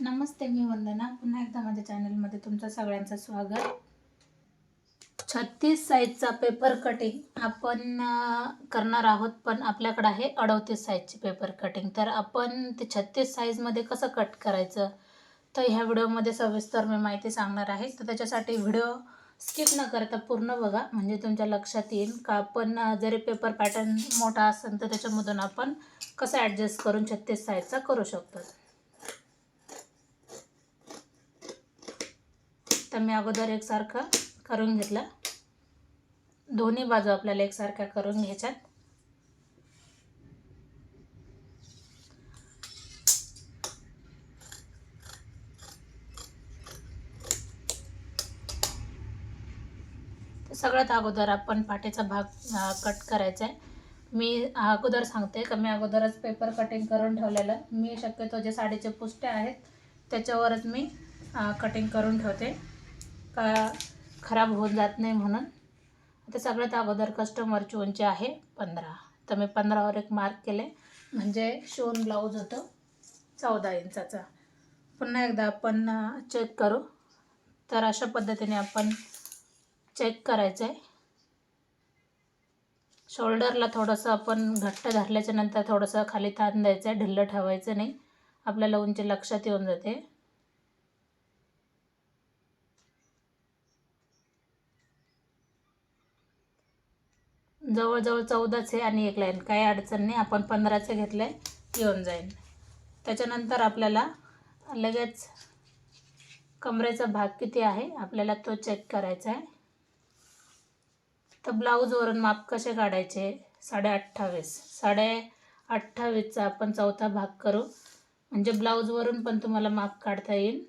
नमस्ते मी वंदना. पुन्हा एकदा माझ्या चॅनलमध्ये तुमचं सगळ्यांचं स्वागत. छत्तीस साईजचा पेपर कटिंग आपण करणार आहोत पण आपल्याकडं आहे अडतीस साईजची पेपर कटिंग तर आपण ते छत्तीस साईजमध्ये कसं कट करायचं? तर ह्या व्हिडिओमध्ये सविस्तर मी माहिती सांगणार आहे. तर त्याच्यासाठी व्हिडिओ स्किप न करता पूर्ण बघा. म्हणजे तुमच्या लक्षात येईल का आपण जरी पेपर पॅटर्न मोठा असेल तर त्याच्यामधून आपण कसं ॲडजस्ट करून छत्तीस साईजचा करू शकतो? तर मी अगोदर एकसारखं करून घेतलं. दोन्ही बाजू आपल्याला एकसारख्या करून घ्यायच्यात. सगळ्यात अगोदर आपण पाठीचा भाग कट करायचा आहे मी अगोदर सांगते का मी अगोदरच पेपर कटिंग करून ठेवलेलं. मी शक्यतो जे साडीचे पुष्टे आहेत त्याच्यावरच मी कटिंग करून ठेवते. का खराब होऊन जात नाही म्हणून. आता सगळ्यात अगोदर कस्टमरची उंची आहे पंधरा. तर मी पंधरावर एक मार्क केले. म्हणजे शिवून ब्लाऊज होतं चौदा इंचाचा. पुन्हा एकदा आपण चेक करू. तर अशा पद्धतीने आपण चेक करायचं आहे शोल्डरला थोडंसं आपण घट्ट धरल्याच्या नंतर थोडंसं खाली ताण द्यायचं आहे ढिल्लं ठेवायचं नाही. आपल्याला उंची लक्षात येऊन जाते. जवळजवळ चौदाच आहे आणि एक लाईन. काही अडचण नाही. आपण पंधराचं घेतलं आहे येऊन जाईल त्याच्यानंतर आपल्याला लगेच कमरेचा भाग किती आहे आपल्याला तो चेक करायचा आहे. तर ब्लाऊजवरून माप कसे काढायचे? साडे अठ्ठावीस साडे अठ्ठावीसचा आपण चौथा भाग करू. म्हणजे ब्लाऊजवरून पण तुम्हाला माप काढता येईल.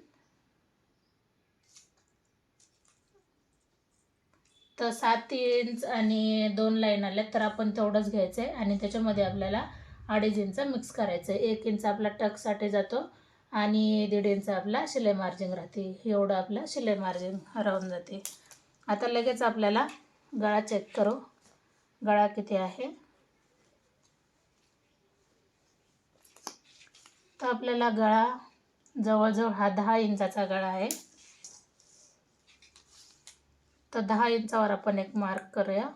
तर सात इंच आणि दोन लाईन आल्या तर आपण तेवढंच घ्यायचं आहे आणि त्याच्यामध्ये आपल्याला अडीच इंच मिक्स करायचं आहे एक इंच आपला टकसाठी जातो आणि दीड इंच आपला शिलाई मार्जिन राहते. एवढं आपलं शिलाई मार्जिन राहून जाते. आता लगेच आपल्याला गळा चेक करू. गळा किती आहे? तर आपल्याला गळा जवळजवळ हा दहा इंचाचा गळा आहे. तर दहा इंचावर आपण एक मार्क करूया.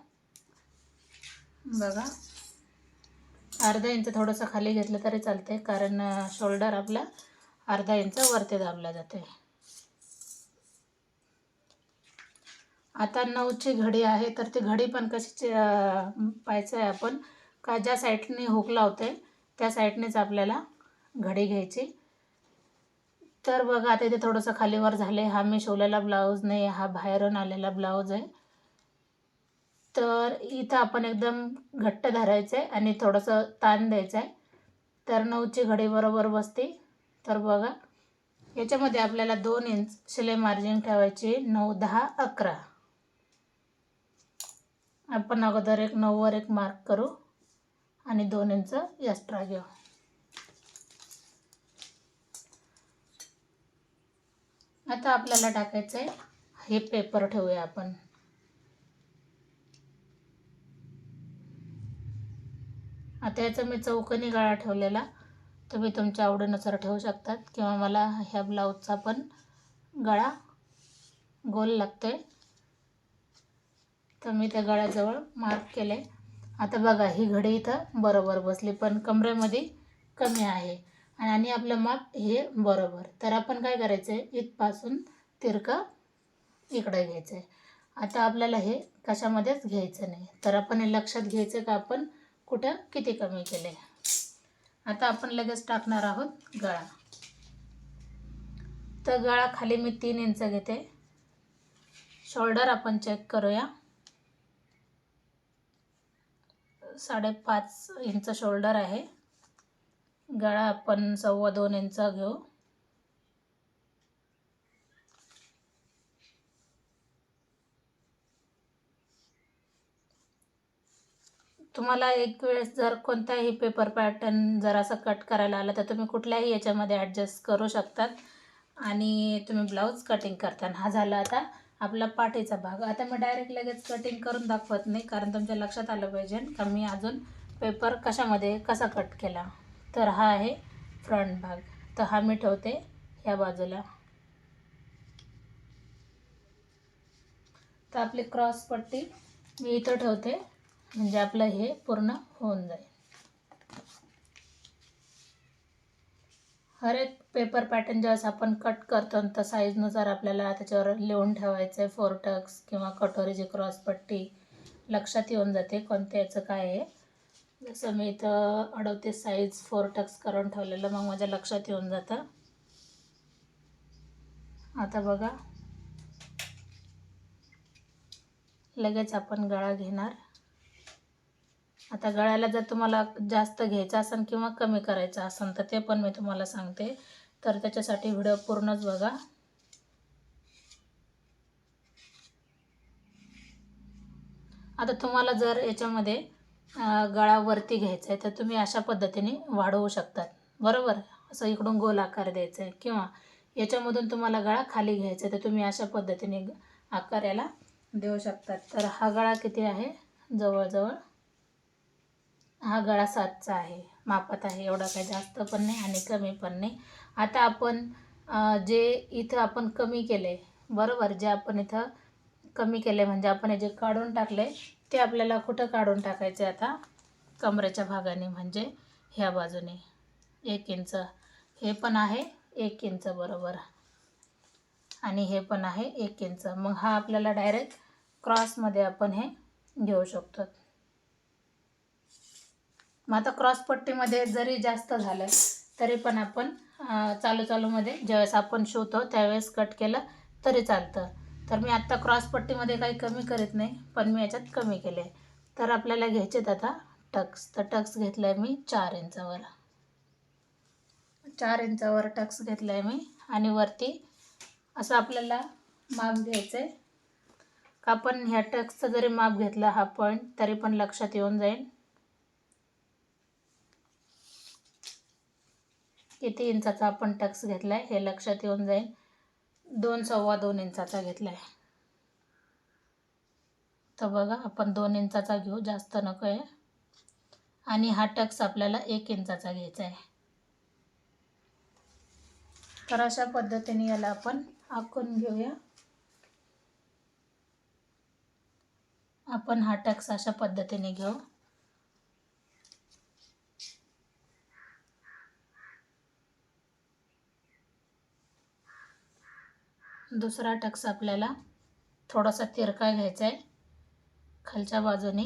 बघा. अर्धा इंच थोडंसं खाली घेतलं तरी चालते कारण शोल्डर आपला अर्धा इंच वरती दाबला जाते आता नऊची घडी आहे तर ती घडी पण कशी पाहायचं आहे आपण. का ज्या साईडने हुक लावते त्या साईडनेच आपल्याला घडी घ्यायची. तर बघा आता इथे थोडंसं खालीवर झाले. हा मी शिवलेला ब्लाऊज नाही हा बाहेरून आलेला ब्लाऊज आहे. तर इथं आपण एकदम घट्ट धरायचं आहे आणि थोडंसं ताण द्यायचं. आहे तर नऊची घडी बरोबर बसते. तर बघा याच्यामध्ये आपल्याला दोन इंच शिलाई मार्जिन ठेवायची नऊ दहा अकरा. आपण अगोदर एक नऊवर एक मार्क करू आणि दोन इंच एक्स्ट्रा घेऊ. आता आपल्याला टाकायचं आहे हे पेपर ठेवूया आपण. आता याचा मी चौकनी गळा ठेवलेला. तुम्ही तुमच्या आवडीनुसार ठेवू शकतात. किंवा मला ह्या ब्लाऊजचा पण गळा गोल लागतो आहे तर मी त्या गळ्याजवळ मार्क केले आता बघा ही घडी इथं बरोबर बसली पण कमरेमध्ये कमी आहे. आणि आपलं माप हे बरोबर. तर आपण काय करायचं आहे इथपासून तिरकं इकडं घ्यायचं आहे आता आपल्याला हे कशामध्येच घ्यायचं नाही. तर आपण हे लक्षात घ्यायचं का आपण? कुठं? किती कमी केले? आता आपण लगेच टाकणार आहोत गळा. तर गळा खाली मी तीन इंच घेते. शोल्डर आपण चेक करूया. साडेपाच इंच शोल्डर आहे. गळा आपण सव्वा दोन इंचा घेऊ. तुम्हाला एक वेळेस जर कोणताही पेपर पॅटर्न जर असं कट करायला आलं तर तुम्ही कुठल्याही याच्यामध्ये ॲडजस्ट करू शकतात. आणि तुम्ही ब्लाऊज कटिंग करताना. हा झाला आता आपला पाठीचा भाग. आता मी डायरेक्ट लगेच कटिंग करून दाखवत नाही कारण तुमच्या लक्षात आलं पाहिजे. का मी अजून पेपर कशामध्ये कसा कट केला? तर हा आहे फ्रंट भाग. तर हा मी ठेवते ह्या बाजूला. तर आपली क्रॉस पट्टी मी इथं ठेवते म्हणजे आपलं हे पूर्ण होऊन जाईल. हर एक पेपर पॅटर्न ज्यावेळेस आपण कट करतो तर साईजनुसार आपल्याला त्याच्यावर लिहून ठेवायचं आहे फोर टक्स किंवा कटोरीची क्रॉस पट्टी लक्षात येऊन जाते कोणत्या याचं काय आहे. जसं मी इथं अडवतीस साईज फोर टक्स करून ठेवलेलं मग माझ्या लक्षात येऊन जातं. आता बघा. लगेच आपण गळा घेणार. आता गळ्याला जर तुम्हाला जास्त घ्यायचं असेल किंवा कमी करायचं असेल तर ते पण मी तुम्हाला सांगते. तर त्याच्यासाठी व्हिडिओ पूर्णच बघा. आता तुम्हाला जर याच्यामध्ये गळा वरती घ्यायचा आहे तर तुम्ही अशा पद्धतीने वाढवू शकतात. बरोबर? असं इकडून गोल आकार द्यायचा आहे किंवा याच्यामधून तुम्हाला गळा खाली घ्यायचा आहे तर तुम्ही अशा पद्धतीने आकार याला देऊ शकतात. तर हा गळा किती आहे? जवळजवळ हा गळा सातचा आहे. मापात आहे एवढा काही जास्त पण नाही आणि कमी पण नाही. आता आपण जे इथं आपण कमी केले बरोबर? जे आपण इथं कमी केले म्हणजे आपण हे जे काढून टाकले ते आपल्याला कुठं काढून टाकायचे आता? कमरेच्या भागाने म्हणजे ह्या बाजूने. एक इंच. हे पण आहे एक इंच बरोबर. आणि हे पण आहे एक इंच. मग हा आपल्याला डायरेक्ट क्रॉसमध्ये आपण हे घेऊ शकतो. मग आता क्रॉसपट्टीमध्ये जरी जास्त झालं तरी पण आपण चालू चालूमध्ये ज्यावेळेस आपण शिवतो त्यावेळेस कट केलं तरी चालतं. तर मी आत्ता क्रॉसपट्टीमध्ये काही कमी करीत नाही पण मी याच्यात कमी केले तर आपल्याला घ्यायचेत आता टक्स. तर टक्स घेतलं आहे मी चार इंचावर. चार इंचावर टक्स घेतलं आहे मी आणि वरती असं आपल्याला माप घ्यायचं आहे का आपण ह्या टक्सचं जरी माप घेतला हा पॉईंट तरी पण लक्षात येऊन जाईल. किती इंचाचा आपण टक्स घेतला आहे हे लक्षात येऊन जाईल. दोन सव्वा दोन इंचाचा घेतला आहे तर बघा आपण दोन इंचाचा घेऊ जास्त नको आहे. आणि हा टक्स आपल्याला एक इंचाचा घ्यायचा आहे. तर अशा पद्धतीने याला आपण आखून घेऊया. आपण हा टक्स अशा पद्धतीने घेऊ. दुसरा टक्स आपल्याला थोडासा तिरका घ्यायचा आहे. खालच्या बाजूने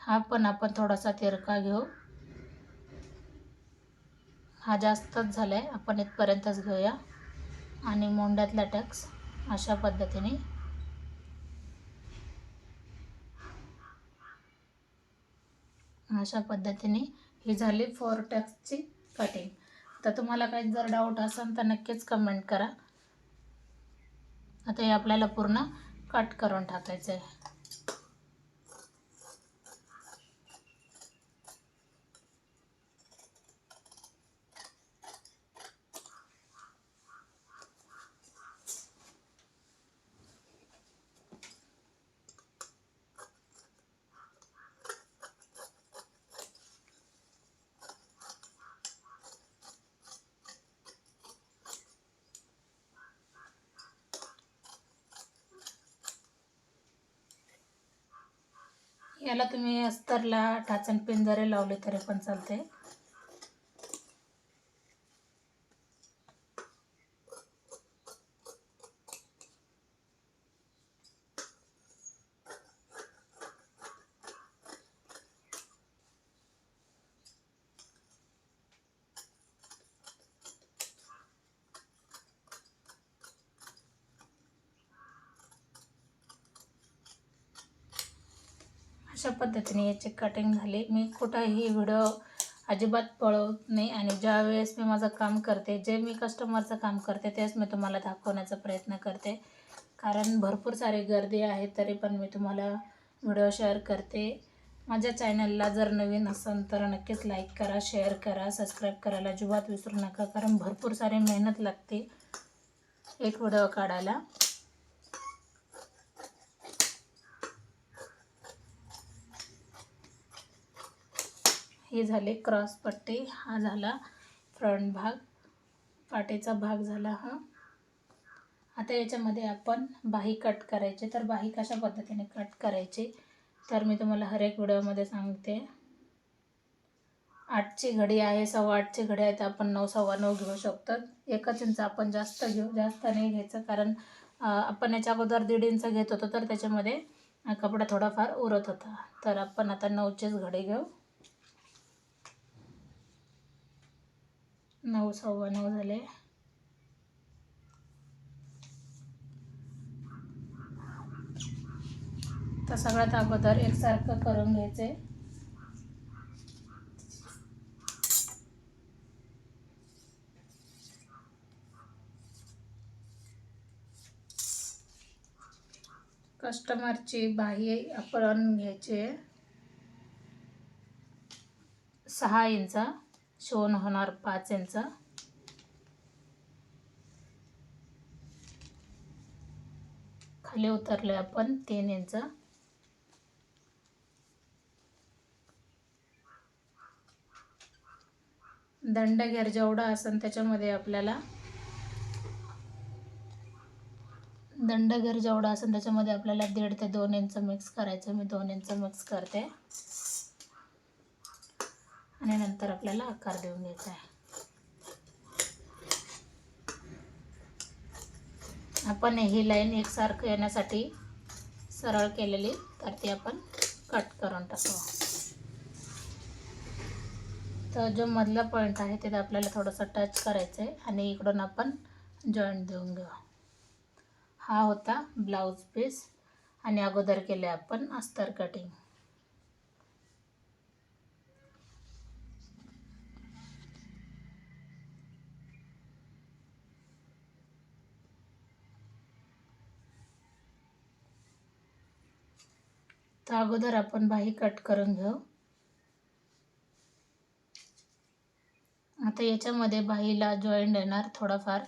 हा पण आपण थोडासा तिरका घेऊ. हा जास्तच झाला आहे आपण इथपर्यंतच घेऊया. आणि मोंड्यातला टक्स अशा पद्धतीने. अशा पद्धतीने ही झाली फोर टक्सची कटिंग तर तुम्हाला काही जर डाऊट असेल तर नक्कीच कमेंट करा. आता हे आपल्याला पूर्ण कट करून टाकायचं आहे याला तुम्ही अस्तरला टाचन पिंजरे लावले तरी पण चालते. अशा पद्धतीने याची कटिंग झाली. मी कुठंही व्हिडिओ अजिबात पळवत नाही आणि ज्या वेळेस मी माझं काम करते जे मी कस्टमरचं काम करते तेच मी तुम्हाला दाखवण्याचा प्रयत्न करते. कारण भरपूर सारी गर्दी आहे तरी पण मी तुम्हाला व्हिडिओ शेअर करते. माझ्या चॅनलला जर नवीन असेल तर नक्कीच लाईक करा शेअर करा सबस्क्राईब करायला अजिबात विसरू नका. कारण भरपूर सारी मेहनत लागते एक व्हिडिओ काढायला. हे झाले क्रॉस पट्टे. हा झाला फ्रंट भाग. पाटेचा भाग झाला हा. आता याच्यामध्ये आपण बाही कट करायचे. तर बाही कशा पद्धतीने कट करायची? तर मी तुम्हाला हर एक व्हिडिओमध्ये सांगते. आठची घडी आहे सव्वा आठची घडी आहे. तर आपण नऊ सव्वा नऊ घेऊ शकतो. एकच इंच आपण जास्त घेऊ जास्त नाही घ्यायचं. कारण आपण याच्या अगोदर दीड इंच घेत होतो. तर त्याच्यामध्ये कपडा थोडाफार उरत होता. तर आपण आता नऊचीच घडी घेऊ. नऊ सव्वा नऊ झाले. तर सगळ्यात अगोदर एकसारखं करून घ्यायचे. कस्टमरची बाह्य आपण घ्यायचे. सहा इंच. शोन होणार पाच इंच खाली उतरले आपण तीन इंच दंड घेर जेवढा असेल त्याच्यामध्ये आपल्याला दंड घेर जेवढा असेल त्याच्यामध्ये आपल्याला दीड ते दोन इंच मिक्स करायचं. मी दोन इंच मिक्स करते. आणि नंतर आपल्याला आकार देऊन घ्यायचा आहे. आपण ही लाईन एकसारखं येण्यासाठी सरळ केलेली तर ती आपण कट करून टाकू. तर जो मधला पॉईंट आहे तिथे आपल्याला थोडंसं टच करायचं आहे आणि इकडून आपण जॉईंट देऊन घेऊ. हा होता ब्लाऊज पीस आणि अगोदर केले आपण अस्तर कटिंग. तर अगोदर आपण बाही कट करून घेऊ. आता याच्यामध्ये बाहीला जॉईंट येणार थोडाफार.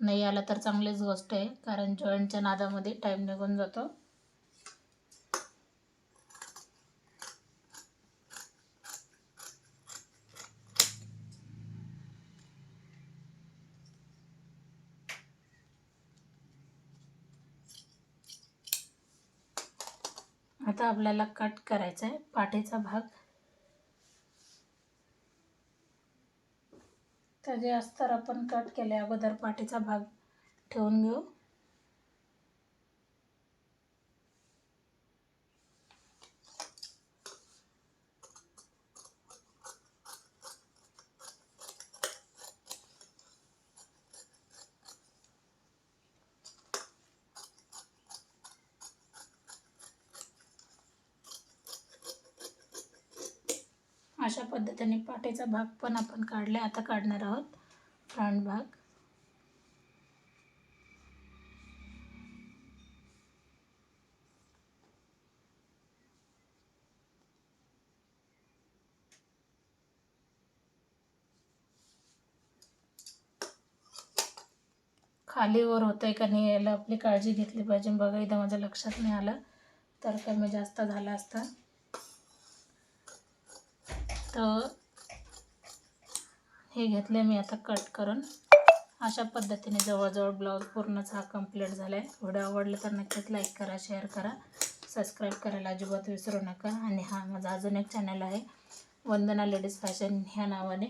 नाही आला तर चांगलीच गोष्ट आहे कारण जॉईंटच्या नादामध्ये टाईम निघून जातो. आता आपल्याला कट करायचा आहे पाठीचा भाग. तर जे अस्तर आपण कट केले अगोदर पाठीचा भाग ठेवून घेऊ अशा पद्धतीने पाठीचा भाग पण आपण काढले आता काढणार आहोत. फ्रंट भाग. खाली वर होतंय का नाही याला आपली काळजी घेतली पाहिजे. बघा इथं माझ्या लक्षात नाही आलं. तर कमी जास्त झाला असता. तर हे घेतले मी आता कट करून. अशा पद्धतीने जवळजवळ ब्लाऊज पूर्णच हा कंप्लीट झाला आहे व्हिडिओ आवडला तर नक्कीच लाईक करा शेअर करा. सबस्क्राईब करायला अजिबात विसरू नका. आणि हा माझा अजून एक चॅनल आहे. वंदना लेडीज फॅशन ह्या नावाने.